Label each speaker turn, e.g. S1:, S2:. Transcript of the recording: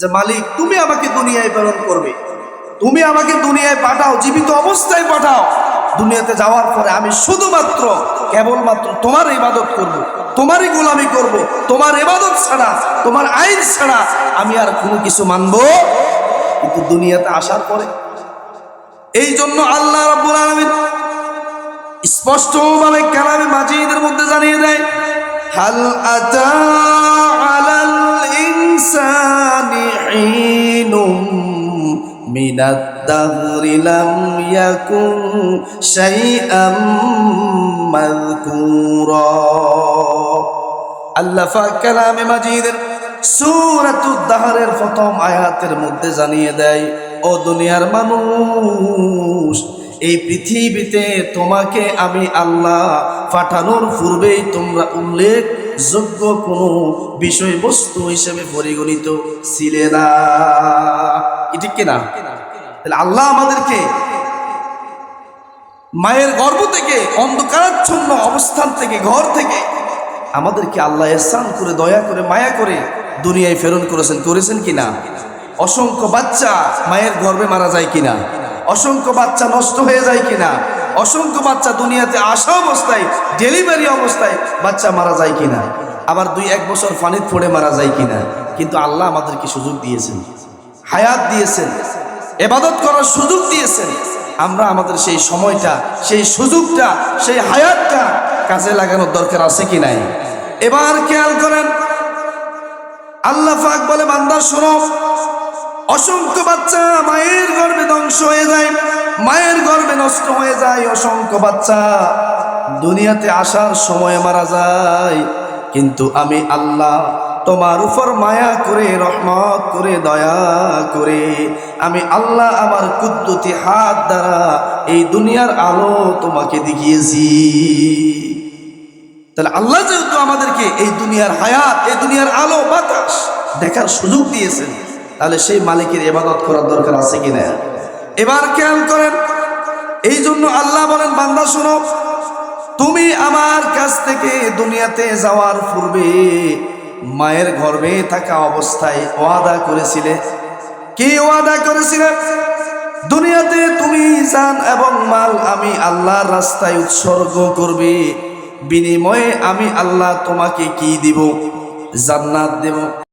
S1: যে মালিক, তুমি আমাকে দুনিয়ায় প্রেরণ করবে তুমি আমাকে দুনিয়ায় পাঠাও, জীবিত অবস্থায় পাঠাও দুনিয়াতে যাওয়ার পরে আমি শুধুমাত্র, কেবলমাত্র তোমার ইবাদত করব। তোমারই গোলামি করব। তোমার ইবাদত ছাড়া, তোমার আইন ছাড়া আমি আর কোনো কিছু মানব কিন্তু দুনিয়াতে আসার পরে, এই জন্য আল্লাহ রাব্বুল আলামিন স্পষ্টভাবে কালামে মাজিদের মধ্যে জানিয়ে দেয়, হাল আতা হিনুম মিনাদ দাহরি লাম ইয়াকুন শাইআম মাযকুরা আল্লাহ কালামে মাজিদের সূরাতুদ দাহরের প্রথম আয়াতের মধ্যে জানিয়ে দেয়, ও দুনিয়ার মানুষ, এই পৃথিবীতে তোমাকে আমি আল্লাহ পাঠানোর পূর্বেই তোমরা উল্লেখ যোগ্য কোনো বিষয়বস্তু হিসেবে পরিগণিত ছিলে না। ঠিক কিনা? তাহলে আল্লাহ আমাদেরকে মায়ের গর্ভ থেকে, অন্ধকারাচ্ছন্ন অবস্থান থেকে, ঘর থেকে আমাদেরকে আল্লাহ এহসান করে, দয়া করে, মায়া করে দুনিয়ায় প্রেরণ করেছেন করেছেন কিনা? অসংখ্য বাচ্চা মায়ের গর্ভে মারা যায় কিনা? অসংখ্য বাচ্চা নষ্ট হয়ে যায় কিনা? অসংখ্য বাচ্চা দুনিয়াতে আসা অবস্থায় ডেলিভারি অবস্থায় বাচ্চা মারা যায় কিনা? আবার দুই, এক বছর ফানিত পড়ে মারা যায় কিনা? কিন্তু আল্লাহ আমাদেরকে সুযোগ দিয়েছেন। হায়াত দিয়েছেন। এবাদত করার সুযোগ দিয়েছেন। আমরা আমাদের সেই সময়টা, সেই সুযোগটা, সেই হায়াতটা কাজে লাগানোর দরকার আছে কি নাই? এবার খেয়াল করেন, আল্লাহ ফাক বলে, বান্দা, শোনো। অসংখ্য বাচ্চা মায়ের গর্ভে ধ্বংস হয়ে যায়, মায়ের নষ্ট হয়ে যায় অসংখ্য বাচ্চা। দুনিয়াতে আসার সময় মারা যায়। কিন্তু আমি আল্লাহ তোমার উপর মায়া করে, রহমত করে, দয়া করে, আমি আল্লাহ আমার কুদ্দুতি হাত দ্বারা এই দুনিয়ার আলো তোমাকে দেখিয়েছি। তাহলে আল্লাহ যেহেতু আমাদেরকে এই দুনিয়ার হায়াত, এই দুনিয়ার আলো, বাতাস দেখার সুযোগ দিয়েছেন, তাহলে সেই মালিকের এবাদত করার দরকার আছে কিনা? এবার খেয়াল করেন এই জন্য আল্লাহ বলেন, বান্দা, শোনো, তুমি আমার কাছ থেকে দুনিয়াতে যাওয়ার পূর্বে মায়ের গর্ভে থাকা অবস্থায় ওয়াদা করেছিলে। কি ওয়াদা করেছিলে? দুনিয়াতে তুমি জান এবং মাল আমি আল্লাহর রাস্তায় উৎসর্গ করবে। বিনিময়ে আমি আল্লাহ তোমাকে কি দিব? জান্নাত দেব।